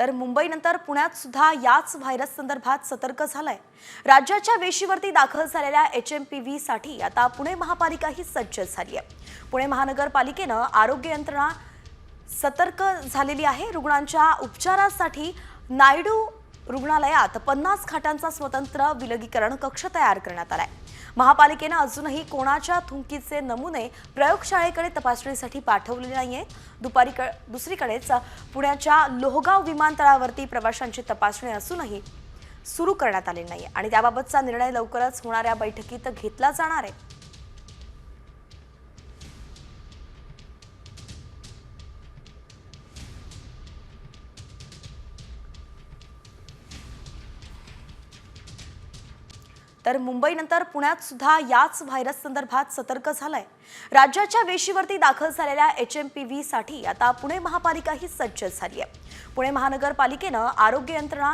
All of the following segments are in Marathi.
तर मुंबईनंतर पुण्यात सुद्धा याच व्हायरस संदर्भात सतर्क झालाय. राज्याच्या वेशीवरती दाखल झालेल्या एच एम पी व्ही साठी आता पुणे महापालिकाही सज्ज झाली आहे. पुणे महानगरपालिकेनं आरोग्य यंत्रणा सतर्क झालेली आहे. रुग्णांच्या उपचारासाठी नायडू रुग्णालयात पन्नास खाटांचा स्वतंत्र विलगीकरण कक्ष तयार करण्यात आलाय. महापालिकेनं अजूनही कोणाच्या थुंकीचे नमुने प्रयोगशाळेकडे तपासणीसाठी पाठवले नाहीये. दुपारी क- दुसरीकडेच पुण्याच्या लोहगाव विमानतळावरती प्रवाशांची तपासणी असूनही सुरू करण्यात आलेली नाही आणि त्याबाबतचा निर्णय लवकरच होणाऱ्या बैठकीत घेतला जाणार आहे. तर मुंबईनंतर पुण्यात सुद्धा याच व्हायरस संदर्भात सतर्क झालंय. राज्याच्या वेशीवरती दाखल झालेल्या एच एम पी व्ही साठी आता पुणे महापालिकाही सज्ज झाली आहे पुणे महानगरपालिकेनं आरोग्य यंत्रणा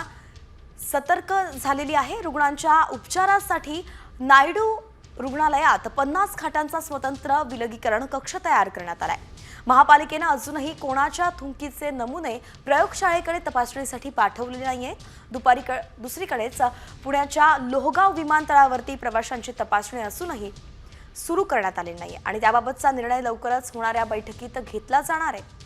सतर्क झालेली आहे. रुग्णांच्या उपचारासाठी नायडू रुग्णालयात पन्नास खाटांचा स्वतंत्र विलगीकरण कक्ष तयार करण्यात आलाय. महापालिकेनं अजूनही कोणाच्या थुंकीचे नमुने प्रयोगशाळेकडे तपासणीसाठी पाठवलेले नाहीये. दुपारी क- दुसरीकडेच पुण्याच्या लोहगाव विमानतळावरती प्रवाशांची तपासणी असूनही सुरू करण्यात आलेली नाही आणि त्याबाबतचा निर्णय लवकरच होणाऱ्या बैठकीत घेतला जाणार आहे.